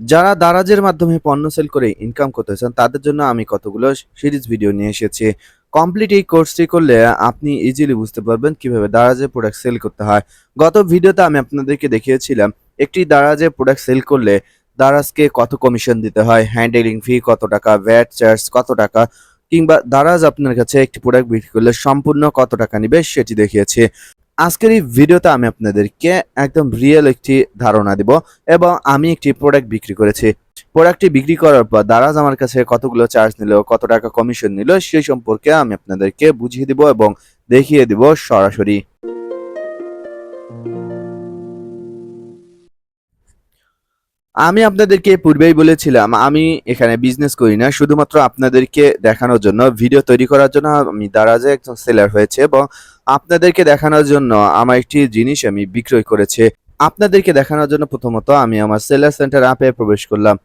যারা দারাজের মাধ্যমে পণ্য সেল করে ইনকাম করতে চান তাদের জন্য আমি কতগুলো সিরিজ ভিডিও নিয়ে এসেছি। কমপ্লিট এই কোর্সটি করলে আপনি ইজিলি বুঝতে পারবেন কীভাবে দারাজে প্রোডাক্ট সেল করতে হয়। গত ভিডিওতে আমি আপনাদেরকে দেখিয়েছিলাম, একটি দারাজে প্রোডাক্ট সেল করলে দারাজকে কত কমিশন দিতে হয় হ্যান্ডেলিং ফি কত টাকা ভ্যাট চার্জ কত টাকা, কিংবা দারাজ আপনার কাছে একটি প্রোডাক্ট বিক্রি করলে সম্পূর্ণ কত টাকা নেবে সেটি দেখিয়েছি। আজকের এই ভিডিওতে আমি আপনাদেরকে একদম রিয়েল একটি ধারণা দিব এবং আমি একটি প্রোডাক্ট বিক্রি করেছি। প্রোডাক্টটি বিক্রি করার পর দারাজ আমার কাছে কতগুলো চার্জ নিল, কত টাকা কমিশন নিল, সেই সম্পর্কে আমি আপনাদেরকে বুঝিয়ে দিব এবং দেখিয়ে দিব সরাসরি। আমি আপনাদেরকে পূর্বেই বলেছিলাম, আমি এখানে বিজনেস করি না। শুধুমাত্র আপনাদেরকে দেখানোর জন্য ভিডিও তৈরি করার জন্য আমি দারাজে একজন সেলার হয়েছে এবং আপনাদেরকে দেখানোর জন্য আমার একটি জিনিস আমি বিক্রয় করেছি। আপনাদেরকে দেখানোর জন্য প্রথমত আমি আমার সেলার সেন্টার অ্যাপে প্রবেশ করলাম।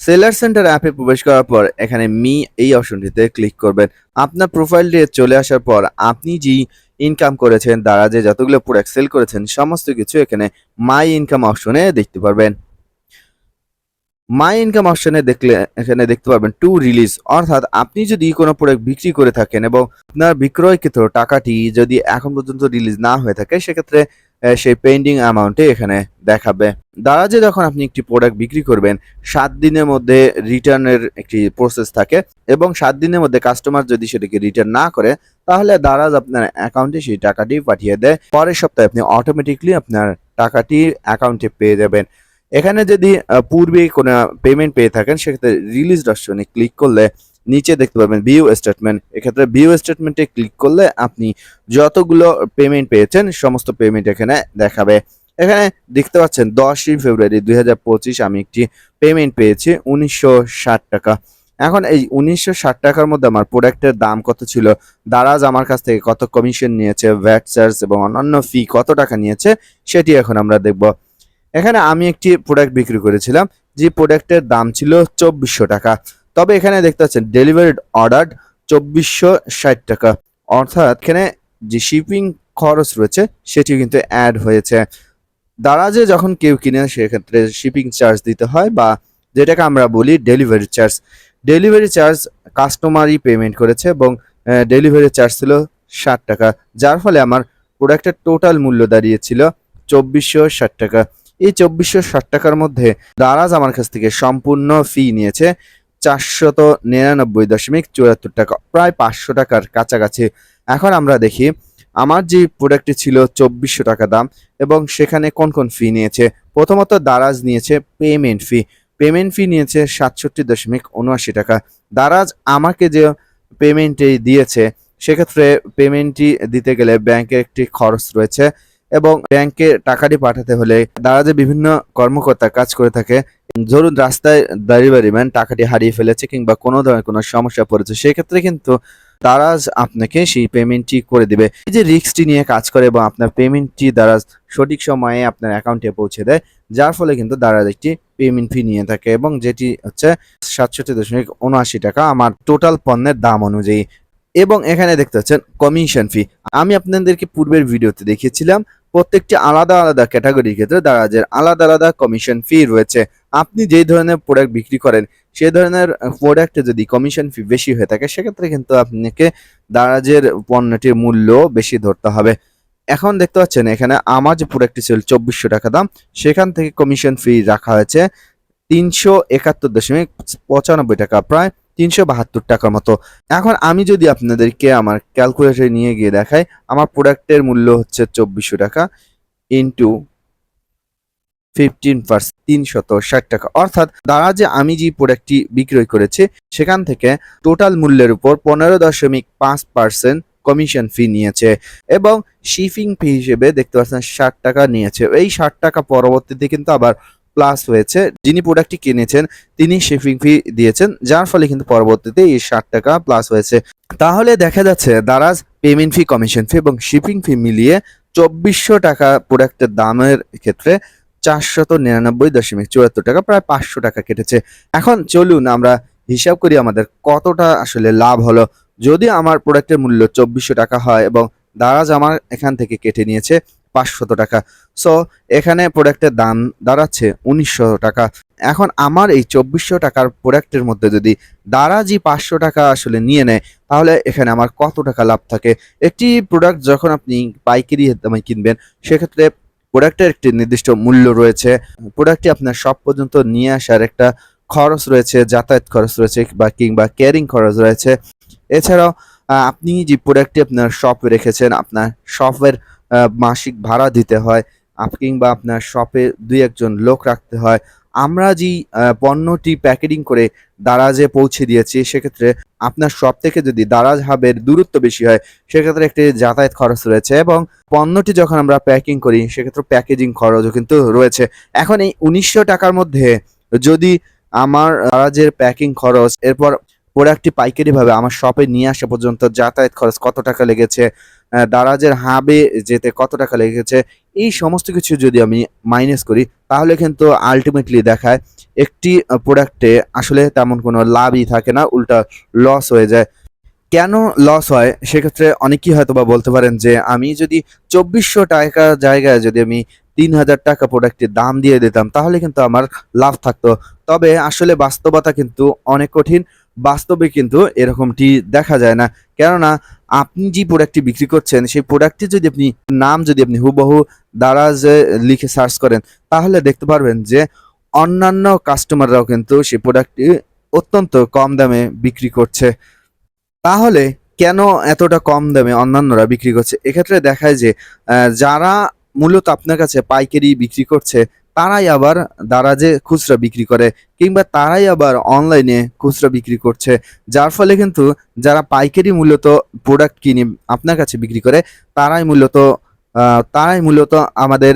সেলার সেন্টার অ্যাপে প্রবেশ করার পর এখানে মি এই অপশনটিতে ক্লিক করবেন। আপনার প্রোফাইলটি চলে আসার পর আপনি যেই ইনকাম করেছেন দারাজে যতগুলো প্রোডাক্ট সেল করেছেন, সমস্ত কিছু এখানে মাই ইনকাম অপশনে দেখতে পারবেন। মাই ইনকাম অপশনে দেখলে, এখানে দেখতে পারবেন টু রিলিজ অর্থাৎ আপনি যদি কোনো প্রোডাক্ট বিক্রি করে থাকেন এবং আপনার বিক্রয়কৃত টাকাটি যদি এখন পর্যন্ত রিলিজ না হয়ে থাকে, সেক্ষেত্রে সেই পেন্ডিং অ্যামাউন্টে এখানে দেখাবে। দারাজে যখন আপনি একটি প্রোডাক্ট বিক্রি করবেন, সাত দিনের মধ্যে রিটার্নের একটি প্রসেস থাকে এবং সাত দিনের মধ্যে কাস্টমার যদি সেটাকে রিটার্ন না করে, তাহলে দারাজ আপনার অ্যাকাউন্টে সেই টাকাটি পাঠিয়ে দেয়। পরের সপ্তাহে আপনি অটোমেটিকলি আপনার টাকাটি অ্যাকাউন্টে পেয়ে যাবেন। এখানে যদি পূর্বে কোনো পেমেন্ট পেয়ে থাকেন, সেক্ষেত্রে রিলিজ অপশনে ক্লিক করলে নিচে দেখতে পাবেন ভিউ স্টেটমেন্ট এক্ষেত্রে ভিউ স্টেটমেন্টে ক্লিক করলে আপনি যতগুলো পেমেন্ট পেয়েছেন, সমস্ত পেমেন্ট এখানে দেখাবে। এখানে দেখতে পাচ্ছেন দশই ফেব্রুয়ারি দুই হাজার পঁচিশ আমি একটি পেমেন্ট পেয়েছি, উনিশশো ষাট টাকা। এখন এই উনিশশো ষাট টাকার মধ্যে আমার প্রোডাক্টের দাম কত ছিল? দারাজ আমার কাছ থেকে কত কমিশন নিয়েছে? ভ্যাট চার্জ এবং অন্যান্য ফি কত টাকা নিয়েছে? সেটি এখন আমরা দেখব। এখানে আমি একটি প্রোডাক্ট বিক্রি করেছিলাম, যে প্রোডাক্টের দাম ছিল চব্বিশশো টাকা। তবে এখানে দেখতে পাচ্ছেন ডেলিভারি অর্ডার চব্বিশশো ষাট টাকা। অর্থাৎ এখানে যে শিপিং খরচ রয়েছে, সেটিও কিন্তু অ্যাড হয়েছে। দারাজে যখন কেউ কিনে, সেক্ষেত্রে শিপিং চার্জ দিতে হয় বা যেটাকে আমরা বলি ডেলিভারি চার্জ ডেলিভারি চার্জ কাস্টমারই পেমেন্ট করেছে এবং ডেলিভারি চার্জ ছিল ষাট টাকা। যার ফলে আমার প্রোডাক্টের টোটাল মূল্য দাঁড়িয়েছিল চব্বিশশো ষাট টাকা। এই চব্বিশশো ষাট টাকার মধ্যে দারাজ আমার কাছ থেকে সম্পূর্ণ ফি নিয়েছে। চারশত নিরানব্বই দশমিক চুয়াত্তর টাকা, প্রায় পাঁচশো টাকার কাছাকাছি। এখন আমরা দেখি, আমার যে প্রোডাক্টটি ছিল চব্বিশশো টাকা দাম এবং সেখানে কোন কোন ফি নিয়েছে? প্রথমত দারাজ নিয়েছে পেমেন্ট ফি পেমেন্ট ফি নিয়েছে সাতষট্টি দশমিক উনআশি টাকা। দারাজ আমাকে যে পেমেন্টটি দিয়েছে, সেক্ষেত্রে পেমেন্টটি দিতে গেলে ব্যাংকের একটি খরচ রয়েছে। এবং ব্যাংকে টাকাটি পাঠাতে হলে দারাজে বিভিন্ন কর্মকর্তা কাজ করে থাকে, ধরুন রাস্তায় ডেলিভারি ম্যান টাকাটি হারিয়ে ফেলেছে কিংবা কোনো ধরনের কোনো সমস্যা পড়েছে, সেক্ষেত্রে কিন্তু তারা আপনাকে সেই পেমেন্টটি করে দিবে। এই যে রিস্কটি নিয়ে কাজ করে এবং আপনার পেমেন্টটি দ্বারা সঠিক সময়ে আপনার অ্যাকাউন্টে পৌঁছে দেয়, যার ফলে কিন্তু দারাজ একটি পেমেন্ট ফি নিয়ে থাকে এবং যেটি হচ্ছে সাতষট্টি দশমিক উনআশি টাকা আমার টোটাল পণ্যের দাম অনুযায়ী। এবং এখানে দেখতে পাচ্ছেন কমিশন ফি আমি আপনাদেরকে পূর্বের ভিডিওতে দেখিয়েছিলাম প্রত্যেকটি আলাদা আলাদা ক্যাটাগরির ক্ষেত্রে দারাজের আলাদা আলাদা কমিশন ফি রয়েছে। আপনি যেই ধরনের প্রোডাক্ট বিক্রি করেন, সেই ধরনের প্রোডাক্টে যদি কমিশন ফি বেশি হয়ে থাকে, সেক্ষেত্রে কিন্তু আপনাকে দারাজের পণ্যটির মূল্য বেশি ধরতে হবে। এখন দেখতে পাচ্ছেন, এখানে আমার যে প্রোডাক্টটি ছিল চব্বিশশো টাকা দাম, সেখান থেকে কমিশন ফি রাখা হয়েছে তিনশো একাত্তর দশমিক পঁচানব্বই টাকা, প্রায় তিনশো বাহাত্তর টাকার মতো। এখন আমি যদি আপনাদেরকে আমার ক্যালকুলেটরে নিয়ে গিয়ে দেখাই, আমার প্রোডাক্টের মূল্য হচ্ছে চব্বিশশো টাকা ইন্টু ফিফটিন পার্সেন্ট তিনশত ষাট টাকা। অর্থাৎ দ্বারা যে আমি যে প্রোডাক্টটি বিক্রয় করেছি, সেখান থেকে টোটাল মূল্যের উপর পনেরো দশমিক পাঁচ পার্সেন্ট কমিশন ফি নিয়েছে এবং শিপিং ফি হিসেবে দেখতে পাচ্ছেন ষাট টাকা নিয়েছে। এই ষাট টাকা পরবর্তীতে কিন্তু আবার প্লাস হয়েছে। যিনি প্রোডাক্টটি কিনেছেন, তিনি শিপিং ফি দিয়েছেন, যার ফলে কিন্তু পরবর্তীতে এই ষাট টাকা প্লাস হয়েছে। তাহলে দেখা যাচ্ছে Daraz payment fee commission fee এবং শিপিং ফি মিলিয়ে চব্বিশশো টাকা প্রোডাক্টের দামের ক্ষেত্রে চারশত নিরানব্বই দশমিক চুয়াত্তর টাকা, প্রায় পাঁচশো টাকা কেটেছে। এখন চলুন আমরা হিসাব করি আমাদের কতটা আসলে লাভ হলো। যদি আমার প্রোডাক্টের মূল্য চব্বিশশো টাকা হয় এবং দারাজ আমার এখান থেকে কেটে নিয়েছে পাঁচশত টাকা। সো এখানে প্রোডাক্টের দাম দাঁড়াচ্ছে উনিশশো টাকা। এখন আমার এই চব্বিশশো টাকার প্রোডাক্টের মধ্যে যদি দারাজি পাঁচশো টাকা আসলে নিয়ে নেয়, তাহলে এখানে আমার কত টাকা লাভ থাকে? একটি প্রোডাক্ট যখন আপনি পাইকারি দামে কিনবেন, সেক্ষেত্রে প্রোডাক্টের একটি নির্দিষ্ট মূল্য রয়েছে। প্রোডাক্টটি আপনার সব পর্যন্ত নিয়ে আসার একটা খরচ রয়েছে, যাতায়াত খরচ রয়েছে বা কিংবা ক্যারিং খরচ রয়েছে। এছাড়াও আপনি যে প্রোডাক্টটি আপনার শপে রেখেছেন, আপনার শপের মাসিক ভাড়া দিতে হয় কিংবা আপনার শপে দুই একজন লোক রাখতে হয়। আমরা যে আহ, পণ্যটি প্যাকেটিং করে দারাজে পৌঁছে দিয়েছি সেক্ষেত্রে আপনার শপ থেকে যদি দারাজ হাবের দূরত্ব বেশি হয় সেক্ষেত্রে একটি যাতায়াত খরচ রয়েছে এবং পণ্যটি যখন আমরা প্যাকিং করি সেক্ষেত্রে প্যাকেজিং খরচও কিন্তু রয়েছে। এখন এই উনিশশো টাকার মধ্যে যদি আমার দারাজের প্যাকিং খরচ এরপর প্রোডাক্টটি পাইকারিভাবে আমার শপে নিয়ে আসা পর্যন্ত যাতায়াত খরচ কত টাকা লেগেছে দারাজের হাবে যেতে কত টাকা লেগেছে, এই সমস্ত কিছু যদি আমি মাইনাস করি, তাহলে কিন্তু আলটিমেটলি দেখায় একটি প্রোডাক্টে আসলে তেমন কোনো লাভই থাকে না, উল্টা লস হয়ে যায়। কেন লস হয়? সেক্ষেত্রে অনেকেই হয়তো বা বলতে পারেন যে, আমি যদি চব্বিশশো টাকা জায়গায় যদি আমি তিন হাজার টাকা প্রোডাক্টের দাম দিয়ে দিতাম, তাহলে কিন্তু আমার লাভ থাকতো। তবে আসলে বাস্তবতা কিন্তু অনেক কঠিন। বাস্তবে কিন্তু এরকমটি দেখা যায় না। কেননা আপনি যে প্রোডাক্টটি বিক্রি করছেন, সেই প্রোডাক্টটি যদি আপনি, নাম যদি আপনি হুবহু দারাজে লিখে সার্চ করেন, তাহলে দেখতে পারবেন যে অন্যান্য কাস্টমাররাও কিন্তু সেই প্রোডাক্টটি অত্যন্ত কম দামে বিক্রি করছে। তাহলে কেন এতটা কম দামে অন্যান্যরা বিক্রি করছে? এক্ষেত্রে দেখায় যে যারা মূলত আপনার কাছে পাইকারি বিক্রি করছে তারাই আবার দারাজে খুচরা বিক্রি করে কিংবা তারাই আবার অনলাইনে খুচরা বিক্রি করছে। যার ফলে কিন্তু যারা পাইকারি মূলত প্রোডাক্ট কিনে আপনার কাছে বিক্রি করে, তারাই মূলত তারাই মূলত আমাদের,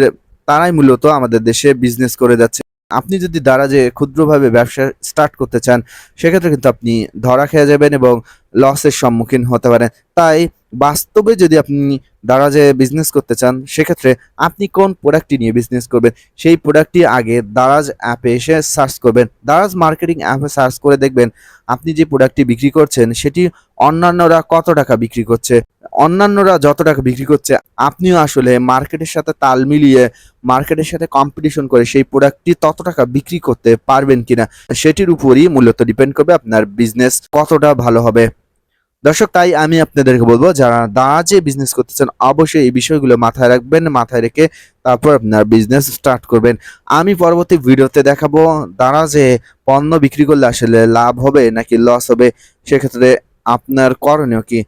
তারাই মূলত আমাদের দেশে বিজনেস করে যাচ্ছে। আপনি যদি দারাজে ক্ষুদ্রভাবে ব্যবসা স্টার্ট করতে চান, সেক্ষেত্রে কিন্তু আপনি ধরা খেয়ে যাবেন এবং লসের সম্মুখীন হতে পারেন। তাই বাস্তবে যদি আপনি দারাজে বিজনেস করতে চান, সেক্ষেত্রে আপনি কোন প্রোডাক্টটি নিয়ে বিজনেস করবেন, সেই প্রোডাক্টটি আগে দারাজ অ্যাপে এসে সার্চ করবেন। দারাজ মার্কেটিং অ্যাপে সার্চ করে দেখবেন, আপনি যে প্রোডাক্টটি বিক্রি করছেন, সেটি অন্যান্যরা কত টাকা বিক্রি করছে? অন্যান্যরা যত টাকা বিক্রি করছে, আপনিও আসলে মার্কেটের সাথে তাল মিলিয়ে মার্কেটের সাথে কম্পিটিশন করে সেই প্রোডাক্টটি তত টাকা বিক্রি করতে পারবেন কিনা, সেটির উপরই মূলত ডিপেন্ড করবে আপনার বিজনেস কতটা ভালো হবে। দর্শক, তাই আমি আপনাদেরকে বলব, যারা দারাজে বিজনেস করতে চান অবশ্যই এই বিষয়গুলো মাথায় রাখবেন, মাথায় রেখে তারপর আপনার বিজনেস স্টার্ট করবেন। আমি পরবর্তী ভিডিওতে দেখাবো দারাজে পণ্য বিক্রি করলে আসলে লাভ হবে নাকি লস হবে, সেক্ষেত্রে আপনার করণীয় কি?